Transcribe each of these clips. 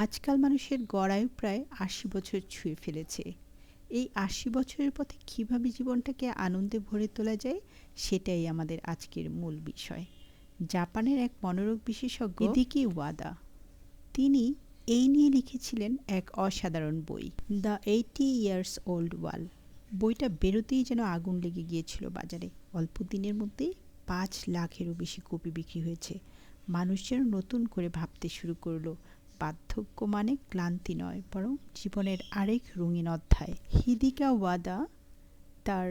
আজকাল মানুষের গড়ায়ু প্রায় আশি বছর ছুঁয়ে ফেলেছে। এই আশি বছরের পথে কীভাবে জীবনটাকে আনন্দে ভরে তোলা যায় সেটাই আমাদের আজকের মূল বিষয়। জাপানের এক মনোরোগ বিশেষজ্ঞ ইদিকি ওয়াদা। তিনি এই নিয়ে লিখেছিলেন এক অসাধারণ বই the eighty years old wall. বইটা বেরোতেই যেন আগুন লেগে গিয়েছিল বাজারে। অল্প দিনের মধ্যেই পাঁচ লাখেরও বেশি কপি বিক্রি হয়েছে। মানুষ যেন নতুন করে ভাবতে শুরু করল বার্ধক্য মানে ক্লান্তি নয়, বরং জীবনের আরেক রঙিন অধ্যায়। হিদিকা ওয়াদা, তার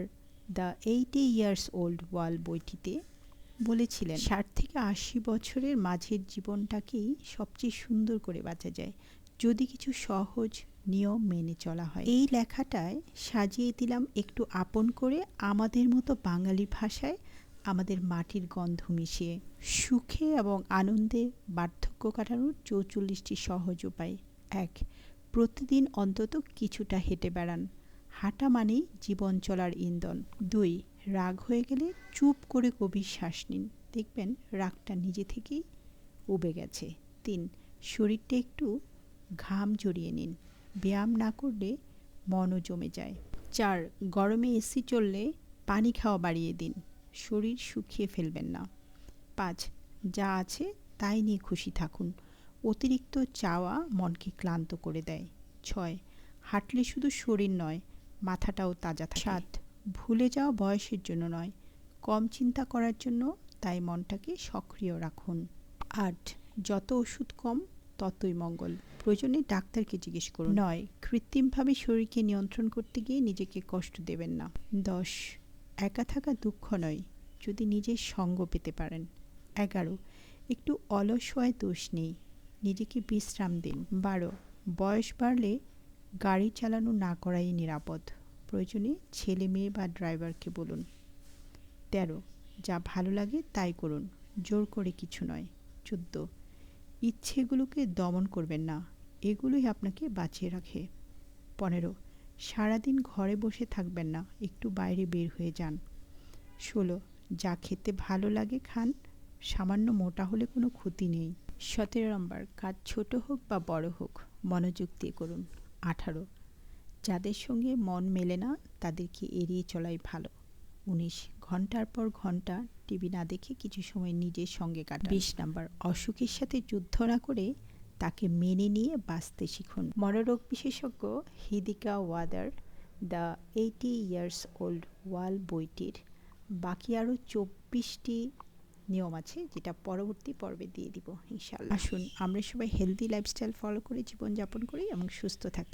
the eighty years old wall বইটিতে বলেছিলেন, ষাট থেকে আশি বছরের মাঝের জীবনটাকেই সবচেয়ে সুন্দর করে বাঁচা যায়, যদি কিছু সহজ নিয়ম মেনে চলা হয়। এই লেখাটায় সাজিয়ে দিলাম একটু আপন করে আমাদের মতো বাঙালি ভাষায় আমাদের মাটির গন্ধ মিশিয়ে সুখে এবং আনন্দে বার্ধক্য কাটানোর চৌচল্লিশটি সহজ উপায়। এক, প্রতিদিন অন্তত কিছুটা হেঁটে বেড়ান। হাঁটা মানেই জীবন চলার ইন্ধন। দুই, রাগ হয়ে গেলে চুপ করে গভীর শ্বাস নিন। দেখবেন রাগটা নিজে থেকেই উবে গেছে। তিন, শরীরটা একটু ঘাম জড়িয়ে নিন। ব্যায়াম না করলে মনও জমে যায়। চার, গরমে এসি চললে পানি খাওয়া বাড়িয়ে দিন। শরীর শুকিয়ে ফেলবেন না। পাঁচ, যা আছে তাই নিয়ে খুশি থাকুন। অতিরিক্ত চাওয়া মনকে ক্লান্ত করে দেয়। ছয়, হাঁটলে শুধু শরীর নয়, মাথাটাও তাজা থাকে। সাত, ভুলে যাওয়া বয়সের জন্য নয়, কম চিন্তা করার জন্য তাই মনটাকে সক্রিয় রাখুন। আট, যত ওষুধ কম, ততই মঙ্গল। প্রয়োজনে ডাক্তারকে জিজ্ঞেস করুন। নয়, কৃত্রিমভাবে শরীরকে নিয়ন্ত্রণ করতে গিয়ে নিজেকে কষ্ট দেবেন না। দশ একা থাকা দুঃখ নয়, যদি নিজের সঙ্গ পেতে পারেন। এগারো, একটু অলস হওয়ায় দোষ নেই। নিজেকে বিশ্রাম দিন। বারো, বয়স বাড়লে গাড়ি চালানো না করাই নিরাপদ। প্রয়োজনে ছেলে মেয়ে বা ড্রাইভারকে বলুন। তেরো, যা ভালো লাগে তাই করুন। জোর করে কিছু নয়। চোদ্দ, ইচ্ছেগুলোকে দমন করবেন না। এগুলোই আপনাকে বাঁচিয়ে রাখে। পনেরো সারাদিন ঘরে বসে থাকবেন না, একটু বাইরে বের হয়ে যান। ষোলো, যা খেতে ভালো লাগে খান, সামান্য মোটা হলে কোনো ক্ষতি নেই। সতেরো নম্বর, কাজ ছোট হোক বা বড় হোক, মনোযোগ দিয়ে করুন। আঠারো, যাদের সঙ্গে মন মেলে না, তাদেরকে এড়িয়ে চলাই ভালো। উনিশ, ঘণ্টার পর ঘণ্টা টিভি না দেখে কিছু সময় নিজের সঙ্গে কাটা বিশ নাম্বার, অসুখের সাথে যুদ্ধ না করে তাকে মেনে নিয়ে বাঁচতে শিখুন। মনোরোগ বিশেষজ্ঞ Hideki ওয়াদার, the eighty years old wall বইটির বাকি আরও চব্বিশটি নিয়ম আছে, যেটা পরবর্তী পর্বে দিয়ে দিব ইনশাল্লাহ আসুন, আমরা সবাই হেলদি লাইফস্টাইল ফলো করে জীবনযাপন করি এবং সুস্থ থাকি।